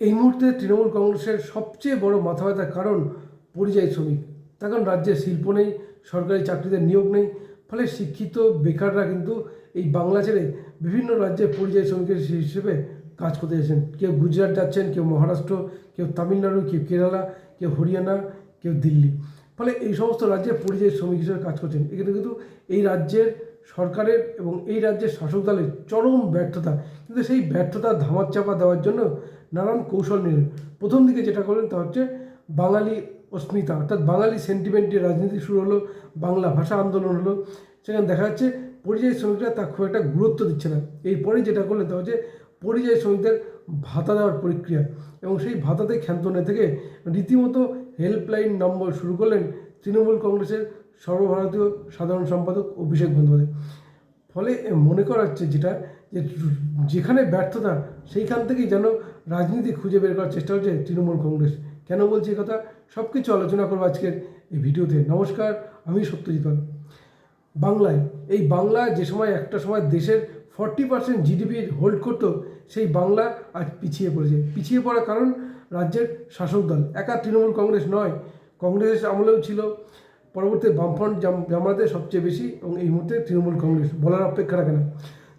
এই মুহূর্তে তৃণমূল কংগ্রেসের সবচেয়ে বড় মাথা ব্যথার কারণ পরিযায়ী শ্রমিক। তার কারণ রাজ্যে শিল্প নেই, সরকারি চাকরিতে নিয়োগ নেই, ফলে শিক্ষিত বেকাররা কিন্তু এই বাংলা ছেড়ে বিভিন্ন রাজ্যে পরিযায়ী শ্রমিকের হিসেবে কাজ করতে যাচ্ছেন কেউ গুজরাট যাচ্ছেন, কেউ মহারাষ্ট্র, কেউ তামিলনাড়ু, কেউ কেরালা, কেউ হরিয়ানা, কেউ দিল্লি। ফলে এই সমস্ত রাজ্যে পরিযায়ী শ্রমিক হিসেবে কাজ করছেন। এখানে কিন্তু এই রাজ্যের সরকারের এবং এই রাজ্যের শাসক দলের চরম ব্যর্থতা। কিন্তু সেই ব্যর্থতা ধামাচাপা দেওয়ার জন্য নানান কৌশল নিলেন প্রথম দিকে যেটা করলেন তা হচ্ছে বাঙালি অস্মিতা, অর্থাৎ বাঙালি সেন্টিমেন্টের রাজনীতি শুরু হলো, বাংলা ভাষা আন্দোলন হলো। সেখানে দেখা যাচ্ছে পরিযায়ী শ্রমিকরা তা খুব একটা গুরুত্ব দিচ্ছে না। এরপরে যেটা করলেন তা হচ্ছে পরিযায়ী শ্রমিকদের ভাতা দেওয়ার প্রক্রিয়া এবং সেই ভাতাতে ক্ষান্তনে থেকে রীতিমতো হেল্পলাইন নম্বর শুরু করলেন তৃণমূল কংগ্রেসের সর্বভারতীয় সাধারণ সম্পাদক অভিষেক বন্দ্যোপাধ্যায়। ফলে মনে করা হচ্ছে যেটা যে যেখানে ব্যর্থতা, সেইখান থেকেই যেন রাজনীতি খুঁজে বের করার চেষ্টা হচ্ছে তৃণমূল কংগ্রেস। কেন বলছি কথা? সব কিছু আলোচনা করব আজকের এই ভিডিওতে। নমস্কার, আমি সত্যজিৎ বাংলায়, এই বাংলা যে সময় একটা সময় দেশের ফর্টি পার্সেন্ট জিডিপি হোল্ড করতো, সেই বাংলা আজ পিছিয়ে পড়েছে। পিছিয়ে পড়ার কারণ রাজ্যের শাসক দল। একা তৃণমূল কংগ্রেস নয়। কংগ্রেসের আমলেও ছিল। পরবর্তী বামফ্রন্ট জাম- জামাতে সবচেয়ে বেশি এবং এই মুহূর্তে তৃণমূল কংগ্রেস। বলার অপেক্ষা রাখে না।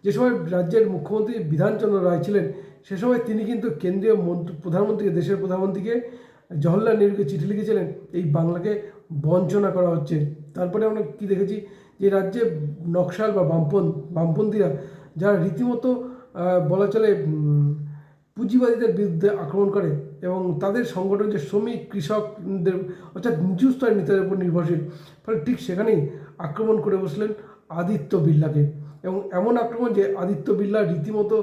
যে সময় রাজ্যের মুখ্যমন্ত্রী বিধানচন্দ্র রায় ছিলেন, সে সময় তিনি কিন্তু কেন্দ্রীয় মন্ত্রী প্রধানমন্ত্রীকে দেশের প্রধানমন্ত্রীকে জওহরলাল নেহরুকে চিঠি লিখেছিলেন, এই বাংলাকে বঞ্চনা করা হচ্ছে। তারপরে আমরা কী দেখেছি যে রাজ্যে নকশাল বা বামপন বামপন্থীরা যারা রীতিমতো বলা চলে পুঁজিবাদীদের বিরুদ্ধে আক্রমণ করে এবং তাদের সংগঠন যে শ্রমিক, কৃষকদের, অর্থাৎ নিচু স্তরের নেতাদের উপর নির্ভরশীল, ফলে ঠিক সেখানেই আক্রমণ করে বসলেন আদিত্য বিড়লাকে। এবং এমন আক্রমণ যে আদিত্য বিড়লা রীতিমতো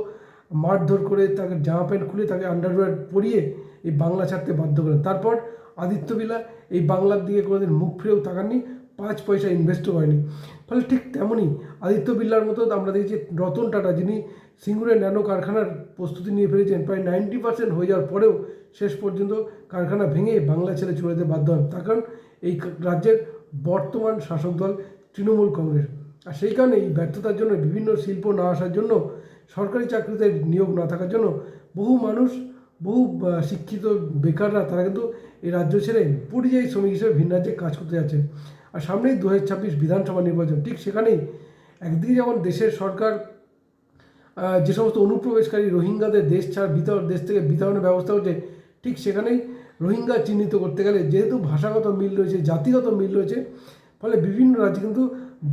মারধর করে তাকে জামা প্যান্ট খুলে তাকে আন্ডারওয়্যার পরিয়ে এই বাংলা ছাড়তে বাধ্য করেন। তারপর আদিত্য বিড়লা এই বাংলার দিকে কোনোদিন মুখ ফিরেও তাকাননি, পাঁচ পয়সা ইনভেস্টও করেনি ফলে ঠিক তেমনই আদিত্য বিড়লার মতো আমরা দেখেছি রতন টাটা, যিনি সিঙ্গুরের ন্যানো কারখানার প্রস্তুতি নিয়ে ফেলেছেন, প্রায় নাইনটি পার্সেন্ট হয়ে যাওয়ার পরেও শেষ পর্যন্ত কারখানা ভেঙে বাংলা ছেড়ে চলে যেতে বাধ্য হন। তার কারণ এই রাজ্যের বর্তমান শাসক দল তৃণমূল কংগ্রেস। আর সেই কারণে এই ব্যর্থতার জন্য, বিভিন্ন শিল্প না আসার জন্য, সরকারি চাকরিতে নিয়োগ না থাকার জন্য বহু মানুষ, বহু শিক্ষিত বেকাররা তারা কিন্তু এই রাজ্য ছেড়ে পরিযায়ী শ্রমিক হিসেবে ভিন রাজ্যে কাজ করতে যাচ্ছে। আর সামনেই দু হাজার ছাব্বিশ বিধানসভা নির্বাচন, ঠিক সেখানেই একদিকে যেমন দেশের সরকার যে সমস্ত অনুপ্রবেশকারী রোহিঙ্গাদের দেশ ছাড় বিতরণ দেশ থেকে বিতরণের ব্যবস্থা হচ্ছে, ঠিক সেখানেই রোহিঙ্গা চিহ্নিত করতে গেলে যেহেতু ভাষাগত মিল রয়েছে, জাতিগত মিল রয়েছে, ফলে বিভিন্ন রাজ্যে কিন্তু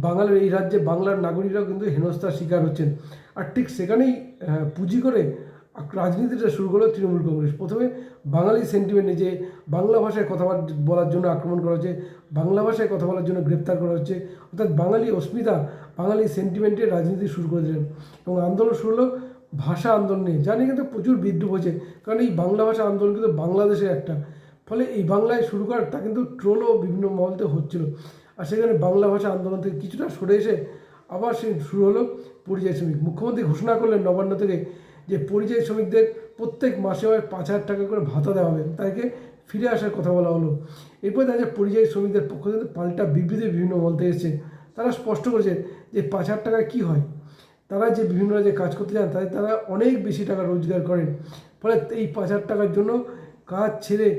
বাঙালির এই রাজ্যে বাংলার নাগরিকরাও কিন্তু হেনস্থার শিকার হচ্ছেন। আর ঠিক সেখানেই পুঁজি করে রাজনীতিটা শুরু করল তৃণমূল কংগ্রেস। প্রথমে বাঙালি সেন্টিমেন্টে যে বাংলা ভাষায় কথা বলার জন্য আক্রমণ করা হচ্ছে, বাংলা ভাষায় কথা বলার জন্য গ্রেপ্তার করা হচ্ছে। অর্থাৎ বাঙালি অস্মিতা বাঙালি সেন্টিমেন্টে রাজনীতি শুরু করে দিলেন এবং আন্দোলন শুরু হলো ভাষা আন্দোলন নিয়ে। জানি কিন্তু প্রচুর বিদ্রুপ হয়েছে। কারণ এই বাংলা ভাষা আন্দোলন কিন্তু বাংলাদেশের একটা। ফলে এই বাংলায় শুরু করার তা কিন্তু ট্রোলও বিভিন্ন মহলতে হচ্ছিল। আর সেখানে বাংলা ভাষা আন্দোলন থেকে কিছুটা সরে এসে আবার সে শুরু হলো পরিযায়ী শ্রমিক। মুখ্যমন্ত্রী ঘোষণা করলেন নবান্ন থেকে যে পরিযায়ী শ্রমিকদের প্রত্যেক মাসে হয় পাঁচ হাজার টাকা করে ভাতা দেওয়া হবে। তাদেরকে ফিরে আসার কথা বলা হলো। এরপর যায় পরিযায়ী শ্রমিকদের পক্ষ থেকে পাল্টা বিবৃতি বিভিন্ন বলতে এসেছে। তারা স্পষ্ট করেছে যে পাঁচ হাজার টাকা কী হয়? তারা যে বিভিন্ন রাজ্যে কাজ করতে যান তাদের তারা অনেক বেশি টাকা রোজগার করেন। ফলে এই পাঁচ হাজার টাকার জন্য কাজ ছেড়ে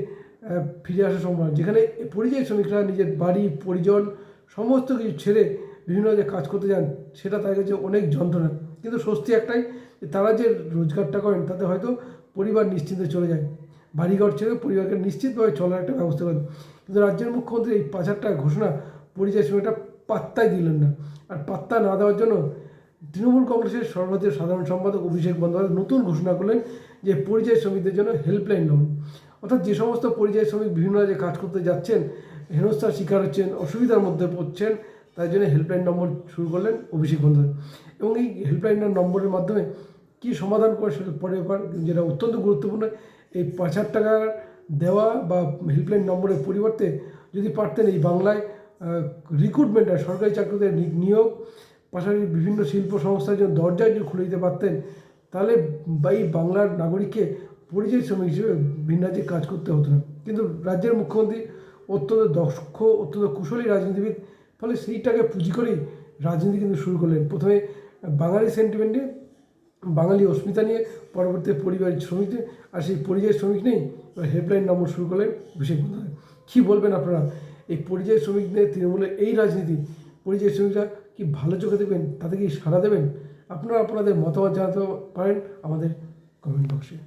ফিরে আসা সম্ভব। যেখানে পরিযায়ী শ্রমিকরা, নিজের বাড়ি, পরিজন, সমস্ত কিছু ছেড়ে বিভিন্ন যে কাজ করতে যান, সেটা তাদের কাছে অনেক যন্ত্রণা। কিন্তু স্বস্তি একটাই তারা যে রোজগারটা করেন, তাতে হয়তো পরিবার নিশ্চিন্তে চলে যায়। বাড়িঘর ছেড়ে পরিবারকে নিশ্চিতভাবে চলার একটা ব্যবস্থা করেন। কিন্তু রাজ্যের মুখ্যমন্ত্রী এই পাঁচ হাজার টাকা ঘোষণা পরিযায়ী শ্রমিকটা পাত্তাই দিলেন না। আর পাত্তা না দেওয়ার জন্য তৃণমূল কংগ্রেসের সর্বভারতীয় সাধারণ সম্পাদক অভিষেক বন্দ্যোপাধ্যায় নতুন ঘোষণা করলেন যে পরিযায়ী শ্রমিকদের জন্য হেল্পলাইন নম্বর অর্থাৎ যে সমস্ত পরিযায়ী শ্রমিক বিভিন্ন রাজ্যে কাজ করতে যাচ্ছেন, হেনস্থার শিকার হচ্ছেন, অসুবিধার মধ্যে পড়ছেন তাই জন্য হেল্পলাইন নম্বর শুরু করলেন অভিষেক বন্দ্যোপাধ্যায় এবং এই হেল্পলাইন নম্বরের মাধ্যমে কী সমাধান করে সেটা পরে যেটা অত্যন্ত গুরুত্বপূর্ণ, এই পাঁচ হাজার টাকা দেওয়া বা হেল্পলাইন নম্বরের পরিবর্তে যদি পারতেন এই বাংলায় রিক্রুটমেন্ট আর সরকারি চাকরিতে নিয়োগ, পাশাপাশি বিভিন্ন শিল্প সংস্থার জন্য দরজায় যদি খুলে দিতে পারতেন, তাহলে এই বাংলার নাগরিককে পরিযায়ী শ্রমিক হিসেবে ভিন্ন রাজ্যে কাজ করতে হতো না। কিন্তু রাজ্যের মুখ্যমন্ত্রী অত্যন্ত দক্ষ, অত্যন্ত কুশলী রাজনীতিবিদ, ফলে সেইটাকে পুঁজি করেই রাজনীতি কিন্তু শুরু করলেন। প্রথমে বাঙালি সেন্টিমেন্টে বাঙালি অস্মিতা নিয়ে, পরবর্তী পরিবারের শ্রমিকদের আর সেই পরিযায়ী শ্রমিক নেই হেল্পলাইন নম্বর শুরু করলেন বন্দ্যোপাধ্যায়। কী বলবেন আপনারা? এই পরিযায়ী শ্রমিকদের তৃণমূলের এই রাজনীতি, পরিযায়ী শ্রমিকরা কি ভালো চোখে দেবেন তাতে কি সাড়া দেবেন? আপনারা আপনাদের মতামত জানাতে পারেন আমাদের কমেন্ট বক্সে